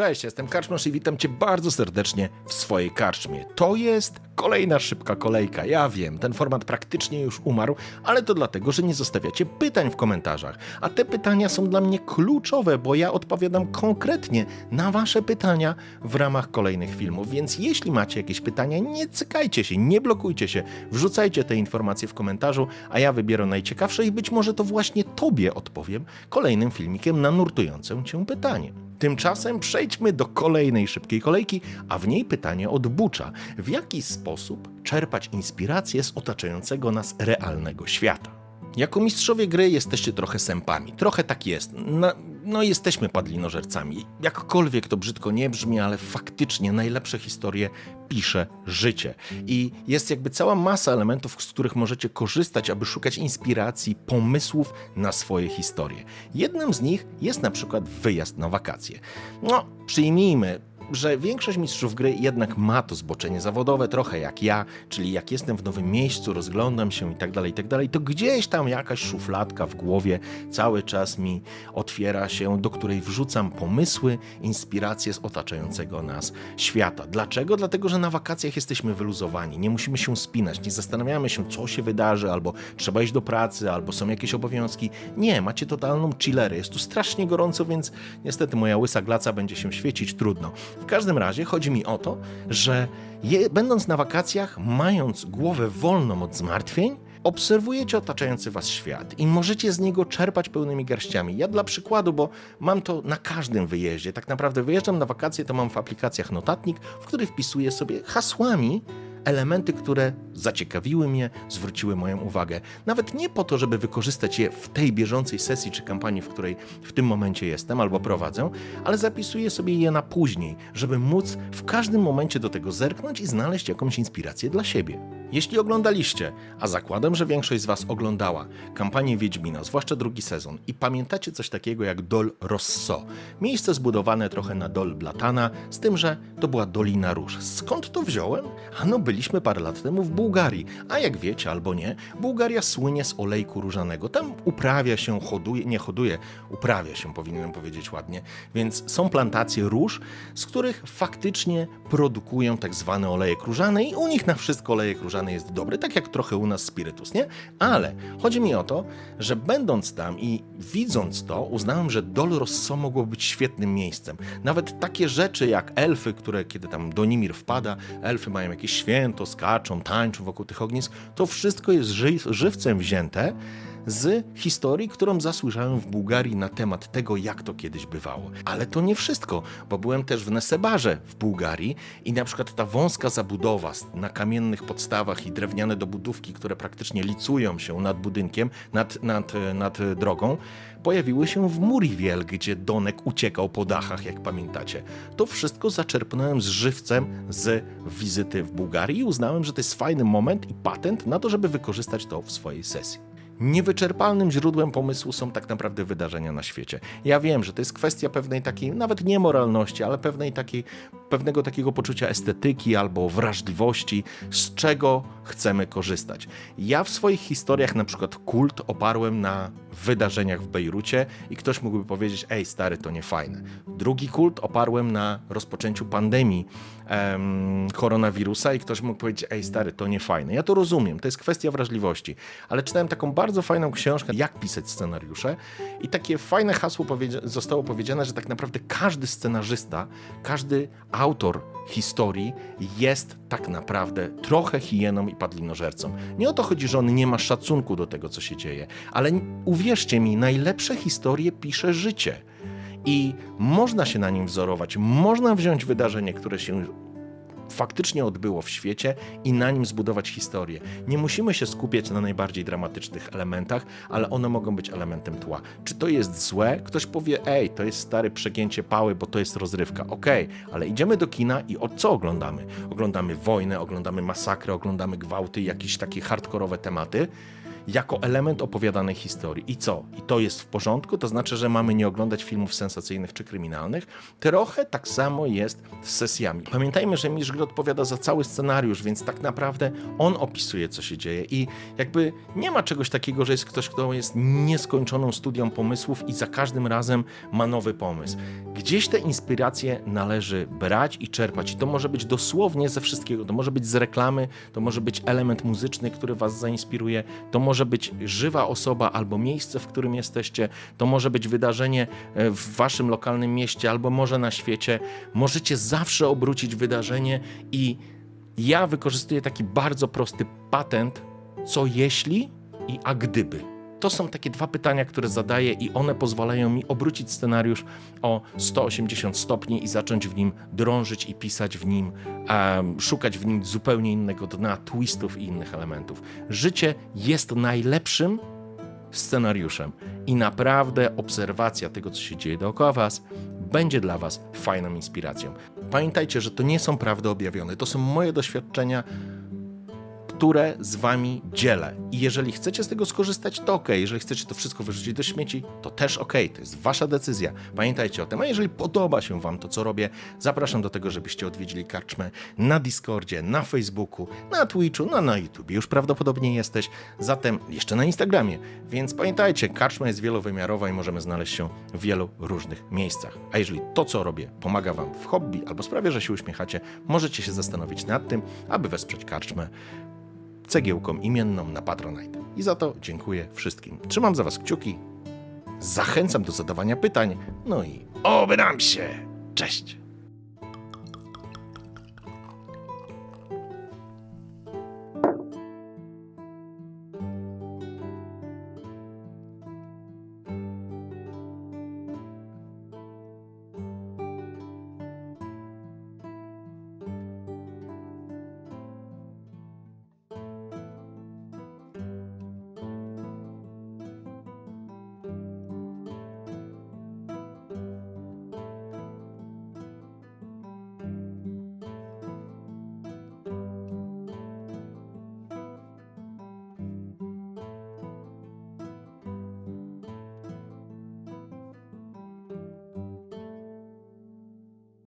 Cześć, jestem Karczmasz i witam Cię bardzo serdecznie w swojej karczmie. To jest kolejna szybka kolejka. Ja wiem, ten format praktycznie już umarł, ale to dlatego, że nie zostawiacie pytań w komentarzach. A te pytania są dla mnie kluczowe, bo ja odpowiadam konkretnie na Wasze pytania w ramach kolejnych filmów. Więc jeśli macie jakieś pytania, nie cykajcie się, nie blokujcie się, wrzucajcie te informacje w komentarzu, a ja wybieram najciekawsze i być może to właśnie Tobie odpowiem kolejnym filmikiem na nurtujące Cię pytanie. Tymczasem przejdźmy do kolejnej szybkiej kolejki, a w niej pytanie od Bucza. W jaki sposób czerpać inspirację z otaczającego nas realnego świata? Jako mistrzowie gry jesteście trochę sępami. Trochę tak jest. No, no jesteśmy padlinożercami. Jakkolwiek to brzydko nie brzmi, ale faktycznie najlepsze historie pisze życie. I jest jakby cała masa elementów, z których możecie korzystać, aby szukać inspiracji, pomysłów na swoje historie. Jednym z nich jest na przykład wyjazd na wakacje. No, przyjmijmy, że większość mistrzów gry jednak ma to zboczenie zawodowe, trochę jak ja, czyli jak jestem w nowym miejscu, rozglądam się i tak dalej, i tak dalej, to gdzieś tam jakaś szufladka w głowie cały czas mi otwiera się, do której wrzucam pomysły, inspiracje z otaczającego nas świata. Dlaczego? Dlatego, że na wakacjach jesteśmy wyluzowani, nie musimy się spinać, nie zastanawiamy się, co się wydarzy, albo trzeba iść do pracy, albo są jakieś obowiązki. Nie, macie totalną chillerę, jest tu strasznie gorąco, więc niestety moja łysa glaca będzie się świecić trudno. W każdym razie chodzi mi o to, że je, będąc na wakacjach, mając głowę wolną od zmartwień, obserwujecie otaczający was świat i możecie z niego czerpać pełnymi garściami. Ja dla przykładu, bo mam to na każdym wyjeździe, tak naprawdę wyjeżdżam na wakacje, to mam w aplikacjach notatnik, w który wpisuję sobie hasłami elementy, które zaciekawiły mnie, zwróciły moją uwagę. Nawet nie po to, żeby wykorzystać je w tej bieżącej sesji czy kampanii, w której w tym momencie jestem albo prowadzę, ale zapisuję sobie je na później, żeby móc w każdym momencie do tego zerknąć i znaleźć jakąś inspirację dla siebie. Jeśli oglądaliście, a zakładam, że większość z Was oglądała kampanię Wiedźmina, zwłaszcza drugi sezon, i pamiętacie coś takiego jak Dol Rosso, miejsce zbudowane trochę na Dol Blatana, z tym, że to była Dolina Róż. Skąd to wziąłem? Ano, byliśmy parę lat temu w Bułgarii, a jak wiecie albo nie, Bułgaria słynie z olejku różanego. Tam uprawia się, hoduje, nie hoduje, uprawia się, powinienem powiedzieć ładnie, więc są plantacje róż, z których faktycznie produkują tak zwany olejek różany i u nich na wszystko olejek różany jest dobry, tak jak trochę u nas spirytus, nie? Ale chodzi mi o to, że będąc tam i widząc to, uznałem, że Dol Rosso mogło być świetnym miejscem. Nawet takie rzeczy jak elfy, które kiedy tam Donimir wpada, elfy mają jakieś święto, skaczą, tańczą wokół tych ognisk, to wszystko jest ży żywcem wzięte z historii, którą zasłyszałem w Bułgarii na temat tego, jak to kiedyś bywało. Ale to nie wszystko, bo byłem też w Nesebarze w Bułgarii i na przykład ta wąska zabudowa na kamiennych podstawach i drewniane dobudówki, które praktycznie licują się nad budynkiem, nad, nad, nad drogą, pojawiły się w Muriwiel, gdzie Donek uciekał po dachach, jak pamiętacie. To wszystko zaczerpnąłem z żywcem z wizyty w Bułgarii i uznałem, że to jest fajny moment i patent na to, żeby wykorzystać to w swojej sesji. Niewyczerpalnym źródłem pomysłu są tak naprawdę wydarzenia na świecie. Ja wiem, że to jest kwestia pewnej takiej, nawet nie moralności, ale pewnej takiej, pewnego takiego poczucia estetyki albo wrażliwości, z czego chcemy korzystać. Ja w swoich historiach na przykład kult oparłem na wydarzeniach w Bejrucie i ktoś mógłby powiedzieć, ej stary, to nie fajne. Drugi kult oparłem na rozpoczęciu pandemii em, koronawirusa i ktoś mógł powiedzieć, ej stary, to nie fajne. Ja to rozumiem, to jest kwestia wrażliwości, ale czytałem taką bardzo fajną książkę, jak pisać scenariusze i takie fajne hasło zostało powiedziane, że tak naprawdę każdy scenarzysta, każdy autor historii jest tak naprawdę trochę hieną i padlinożercą. Nie o to chodzi, że on nie ma szacunku do tego, co się dzieje, ale uwierzcie mi, najlepsze historie pisze życie. I można się na nim wzorować, można wziąć wydarzenie, które się faktycznie odbyło w świecie i na nim zbudować historię. Nie musimy się skupiać na najbardziej dramatycznych elementach, ale one mogą być elementem tła. Czy to jest złe? Ktoś powie, ej, to jest stare przegięcie pały, bo to jest rozrywka. Okej, ale idziemy do kina i o co oglądamy? Oglądamy wojnę, oglądamy masakrę, oglądamy gwałty, jakieś takie hardkorowe tematy. Jako element opowiadanej historii. I co? I to jest w porządku? To znaczy, że mamy nie oglądać filmów sensacyjnych czy kryminalnych? Trochę tak samo jest z sesjami. Pamiętajmy, że Misz Gry odpowiada za cały scenariusz, więc tak naprawdę on opisuje, co się dzieje. I jakby nie ma czegoś takiego, że jest ktoś, kto jest nieskończoną studią pomysłów i za każdym razem ma nowy pomysł. Gdzieś te inspiracje należy brać i czerpać. I to może być dosłownie ze wszystkiego. To może być z reklamy, to może być element muzyczny, który was zainspiruje, to może być żywa osoba albo miejsce, w którym jesteście, to może być wydarzenie e, w waszym lokalnym mieście albo może na świecie. Możecie zawsze obrócić wydarzenie i ja wykorzystuję taki bardzo prosty patent, co jeśli i a gdyby. To są takie dwa pytania, które zadaję, i one pozwalają mi obrócić scenariusz o 180 stopni i zacząć w nim drążyć i pisać w nim, em, szukać w nim zupełnie innego dna, twistów i innych elementów. Życie jest najlepszym scenariuszem i naprawdę obserwacja tego, co się dzieje dookoła Was, będzie dla Was fajną inspiracją. Pamiętajcie, że to nie są prawdy objawione, to są moje doświadczenia które z wami dzielę. I jeżeli chcecie z tego skorzystać, to ok. Jeżeli chcecie to wszystko wyrzucić do śmieci, to też ok. To jest wasza decyzja. Pamiętajcie o tym. A jeżeli podoba się wam to, co robię, zapraszam do tego, żebyście odwiedzili karczmę na Discordzie, na Facebooku, na Twitchu, no na YouTube. Już prawdopodobnie jesteś. Zatem jeszcze na Instagramie. Więc pamiętajcie, karczma jest wielowymiarowa i możemy znaleźć się w wielu różnych miejscach. A jeżeli to, co robię, pomaga wam w hobby albo sprawia, że się uśmiechacie, możecie się zastanowić nad tym, aby wesprzeć karczmę cegiełką imienną na Patronite. I za to dziękuję wszystkim. Trzymam za Was kciuki. Zachęcam do zadawania pytań. No i oby nam się. Cześć!